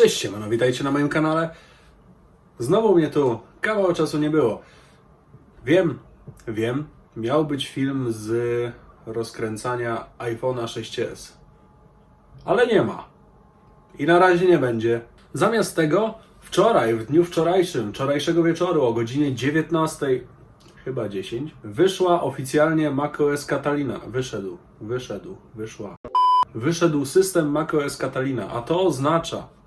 Cześć, siemano, witajcie na moim kanale. Znowu mnie tu kawał czasu nie było. Wiem, wiem, miał być film z rozkręcania iPhone'a 6s. Ale nie ma. I na razie nie będzie. Zamiast tego, wczoraj, w dniu wczorajszym, wczorajszego wieczoru o godzinie 19, chyba 10, wyszła oficjalnie macOS Catalina. Wyszedł, wyszedł, wyszła. Wyszedł system macOS Catalina, a to oznacza,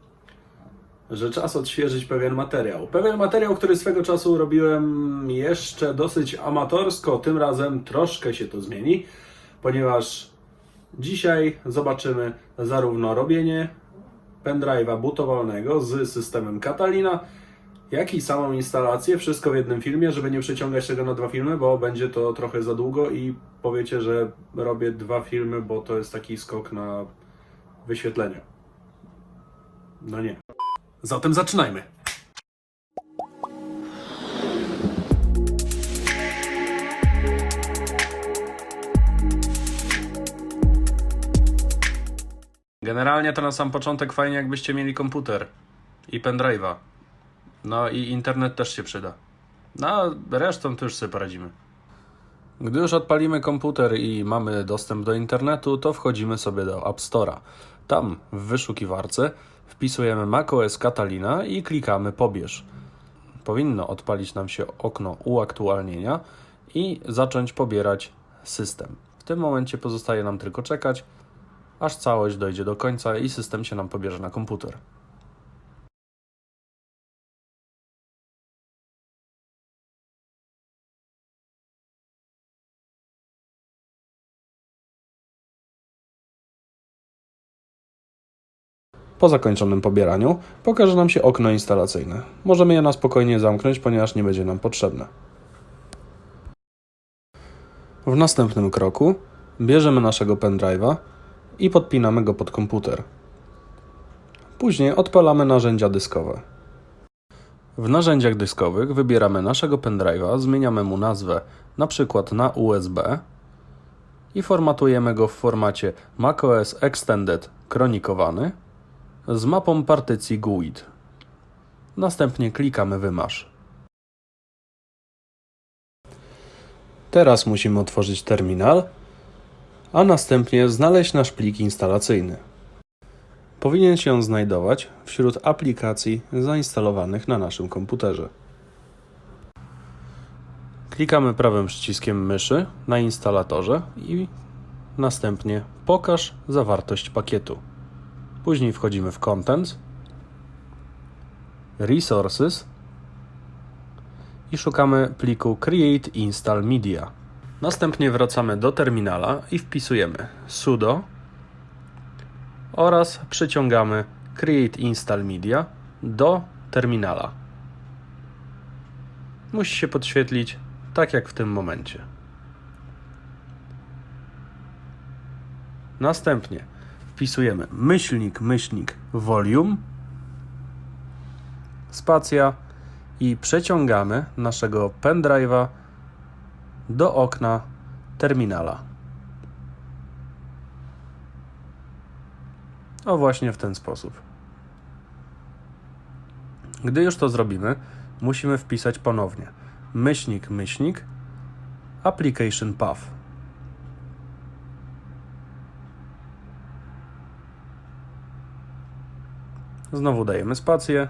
że czas odświeżyć pewien materiał. Pewien materiał, który swego czasu robiłem jeszcze dosyć amatorsko, tym razem troszkę się to zmieni, ponieważ dzisiaj zobaczymy zarówno robienie pendrive'a bootowalnego z systemem Catalina, jak i samą instalację, wszystko w jednym filmie, żeby nie przeciągać tego na dwa filmy, bo będzie to trochę za długo i powiecie, że robię dwa filmy, bo to jest taki skok na wyświetlenie. No nie. Zatem zaczynajmy. Generalnie to na sam początek fajnie jakbyście mieli komputer i pendrive'a. No i internet też się przyda. No a resztą to już sobie poradzimy. Gdy już odpalimy komputer i mamy dostęp do internetu, to wchodzimy sobie do App Store'a. Tam w wyszukiwarce wpisujemy macOS Catalina i klikamy pobierz. Powinno odpalić nam się okno uaktualnienia i zacząć pobierać system. W tym momencie pozostaje nam tylko czekać, aż całość dojdzie do końca i system się nam pobierze na komputer. Po zakończonym pobieraniu pokaże nam się okno instalacyjne. Możemy je na spokojnie zamknąć, ponieważ nie będzie nam potrzebne. W następnym kroku bierzemy naszego pendrive'a i podpinamy go pod komputer. Później odpalamy narzędzia dyskowe. W narzędziach dyskowych wybieramy naszego pendrive'a, zmieniamy mu nazwę na przykład na USB i formatujemy go w formacie macOS Extended kronikowany z mapą partycji GUID. Następnie klikamy wymasz. Teraz musimy otworzyć terminal, a następnie znaleźć nasz plik instalacyjny. Powinien się on znajdować wśród aplikacji zainstalowanych na naszym komputerze. Klikamy prawym przyciskiem myszy na instalatorze i następnie pokaż zawartość pakietu. Później wchodzimy w Content, Resources i szukamy pliku Create Install Media. Następnie wracamy do terminala i wpisujemy sudo oraz przyciągamy Create Install Media do terminala. Musi się podświetlić tak jak w tym momencie. Następnie wpisujemy myślnik, myślnik, volume, spacja i przeciągamy naszego pendrive'a do okna terminala. O właśnie w ten sposób. Gdy już to zrobimy, musimy wpisać ponownie myślnik, myślnik, application path. Znowu dajemy spację.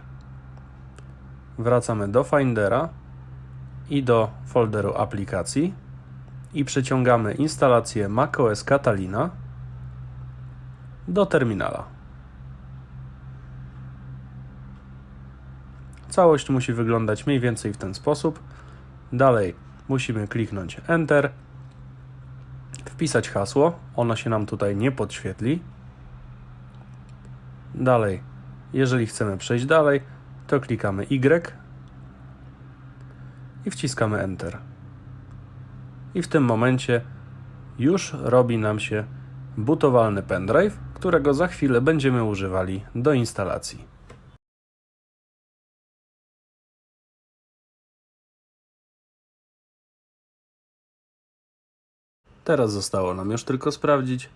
Wracamy do Findera i do folderu aplikacji i przeciągamy instalację macOS Catalina do terminala. Całość musi wyglądać mniej więcej w ten sposób. Dalej musimy kliknąć Enter, wpisać hasło, ono się nam tutaj nie podświetli. Dalej jeżeli chcemy przejść dalej, to klikamy Y i wciskamy Enter. I w tym momencie już robi nam się bootowalny pendrive, którego za chwilę będziemy używali do instalacji. Teraz zostało nam już tylko sprawdzić,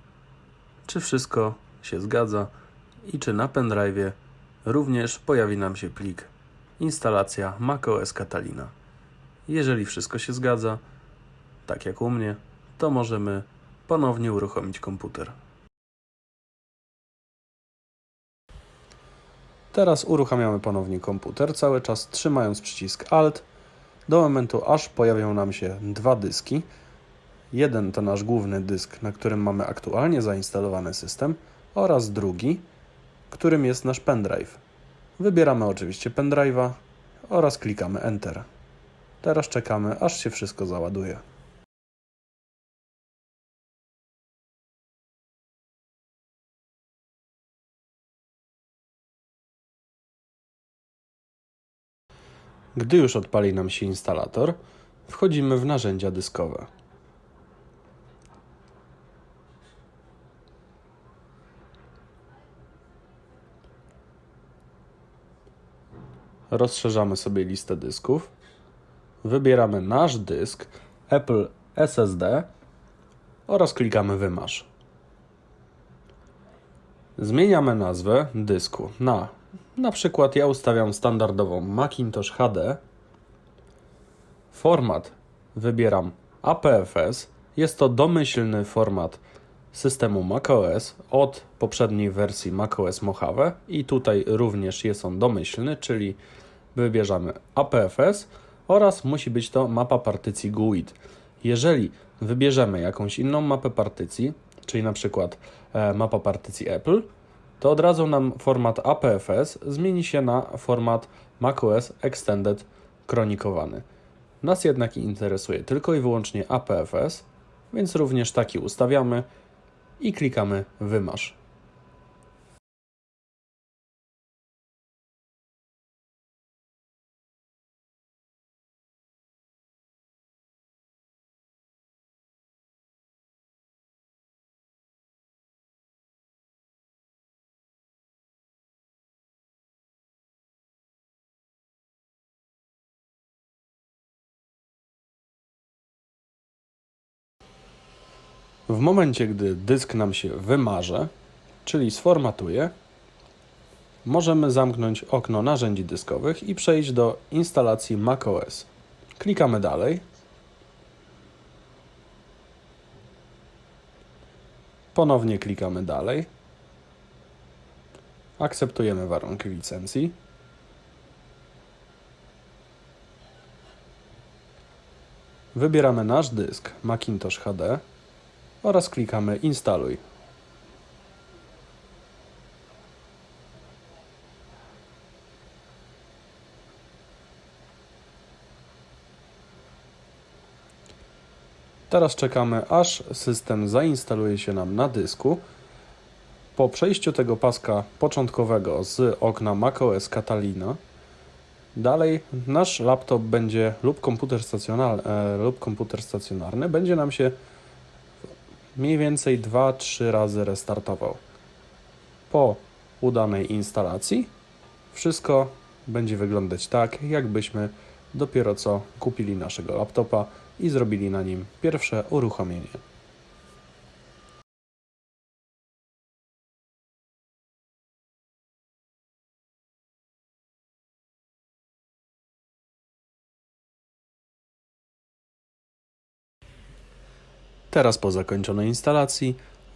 czy wszystko się zgadza i czy na pendrive'ie również pojawi nam się plik instalacja macOS Catalina. Jeżeli wszystko się zgadza, tak jak u mnie, to możemy ponownie uruchomić komputer. Teraz uruchamiamy ponownie komputer, cały czas trzymając przycisk Alt, do momentu aż pojawią nam się dwa dyski. Jeden to nasz główny dysk, na którym mamy aktualnie zainstalowany system, oraz drugi, którym jest nasz pendrive. Wybieramy oczywiście pendrive'a oraz klikamy Enter. Teraz czekamy, aż się wszystko załaduje. Gdy już odpali nam się instalator, wchodzimy w narzędzia dyskowe. Rozszerzamy sobie listę dysków. Wybieramy nasz dysk Apple SSD oraz klikamy Wymaż. Zmieniamy nazwę dysku na na przykład ja ustawiam standardową Macintosh HD. Format wybieram APFS. Jest to domyślny format systemu macOS od poprzedniej wersji macOS Mojave i tutaj również jest on domyślny, czyli wybierzemy APFS oraz musi być to mapa partycji GUID. Jeżeli wybierzemy jakąś inną mapę partycji, czyli na przykład e, mapa partycji Apple, to od razu nam format APFS zmieni się na format macOS Extended kronikowany. Nas jednak interesuje tylko i wyłącznie APFS, więc również taki ustawiamy i klikamy Wymaż. W momencie, gdy dysk nam się wymarze, czyli sformatuje, możemy zamknąć okno narzędzi dyskowych i przejść do instalacji macOS. Klikamy dalej. Ponownie klikamy dalej. Akceptujemy warunki licencji. Wybieramy nasz dysk Macintosh HD oraz klikamy Instaluj. Teraz czekamy, aż system zainstaluje się nam na dysku. Po przejściu tego paska początkowego z okna macOS Catalina, dalej nasz laptop będzie lub komputer, stacjonar, e, lub komputer stacjonarny będzie nam się mniej więcej 2-3 razy restartował. Po udanej instalacji wszystko będzie wyglądać tak, jakbyśmy dopiero co kupili naszego laptopa i zrobili na nim pierwsze uruchomienie. Teraz po zakończonej instalacji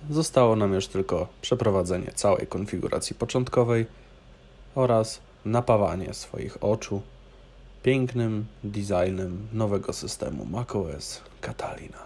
zostało nam już tylko przeprowadzenie całej konfiguracji początkowej oraz napawanie swoich oczu pięknym designem nowego systemu macOS Catalina.